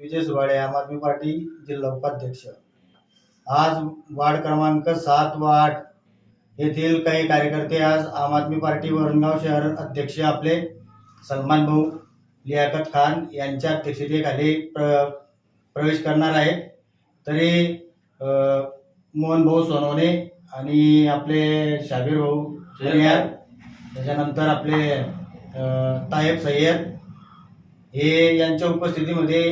विजय सुवाडे आम आदमी पार्टी जिल्हा उपाध्यक्ष. आज वार्ड क्रमांक सात व आठ येथील काही कार्यकर्ते आज आम आदमी पार्टी वरणगाव शहर अध्यक्ष आपले सलमान भाऊ लियाकत खान यांच्या अध्यक्षतेखाली प्र प्रवेश करणार आहेत तरी मोहन भाऊ सोनवणे आणि आपले शाबीर भाऊ सोनियार त्याच्यानंतर आपले तायब सय्यद हे यांच्या उपस्थितीमध्ये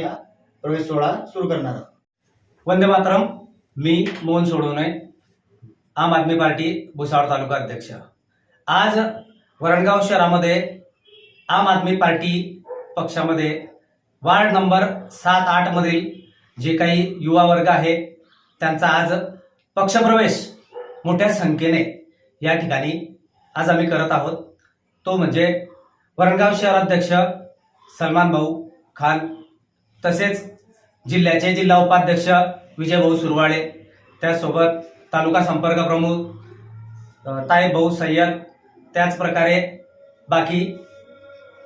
प्रवेश सोहळा सुरू करणार आहोत. वंदे मातरम मी मोहन सोडवणे आम आदमी पार्टी भुसावळ तालुका अध्यक्ष. आज वरणगाव शहरामध्ये आम आदमी पार्टी पक्षामध्ये वार्ड नंबर सात आठमधील जे काही युवा वर्ग आहे त्यांचा आज पक्षप्रवेश मोठ्या संख्येने या ठिकाणी आज आम्ही करत आहोत. तो म्हणजे वरणगाव शहराध्यक्ष सलमान भाऊ खान. तसेच जिल्ह्याचे जिल्हा उपाध्यक्ष विजयभाऊ सुरवाळे त्यासोबत तालुका संपर्क प्रमुख ताईभाऊ भाऊ सय्यद त्याचप्रकारे बाकी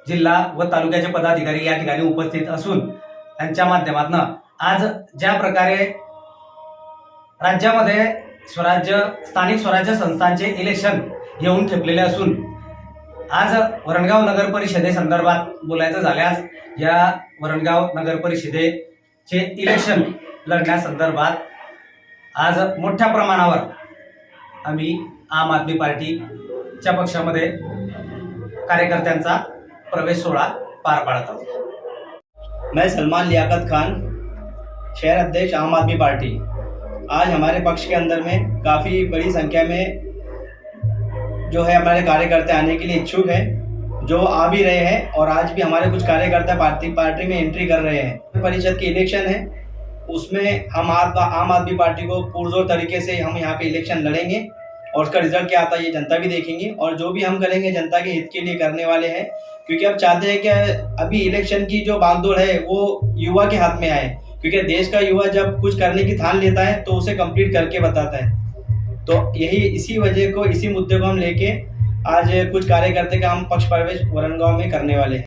जिल्हा व तालुक्याचे पदाधिकारी या ठिकाणी उपस्थित असून त्यांच्या माध्यमातून आज ज्या प्रकारे राज्यामध्ये स्वराज्य स्थानिक स्वराज्य संस्थांचे इलेक्शन येऊन ठेपलेले असून आज वरणगाव नगर परिषदेसंदर्भात बोलायचं झाल्यास या वरणगाव नगर परिषदेचे इलेक्शन लढण्यासंदर्भात आज मोठ्या प्रमाणावर आम्ही आम आदमी पार्टीच्या पक्षामध्ये कार्यकर्त्यांचा प्रवेश सोहळा पार पाडत आहोत. मैं सलमान लियाकत खान शहर अध्यक्ष आम आदमी पार्टी। आज हमारे पक्ष के अंदर में काफ़ी बड़ी संख्या में जो है हमारे कार्यकर्ता आने के लिए इच्छुक हैं जो आ भी रहे हैं और आज भी हमारे कुछ कार्यकर्ता पार्टी पार्टी में एंट्री कर रहे हैं। परिषद की इलेक्शन है उसमें हम आद, आम आदमी पार्टी को पुरजोर तरीके से हम यहाँ पे इलेक्शन लड़ेंगे और उसका रिज़ल्ट क्या आता है ये जनता भी देखेंगे और जो भी हम करेंगे जनता के हित के लिए करने वाले हैं क्योंकि अब चाहते हैं कि अभी इलेक्शन की जो बागडोर है वो युवा के हाथ में आए क्योंकि देश का युवा जब कुछ करने की ठान लेता है तो उसे कंप्लीट करके बताता है। तो यही इसी वजह को इसी मुद्दे को हम लेके आज कुछ कार्यकर्ता का हम पक्ष प्रवेश वरणगांव में करने वाले हैं।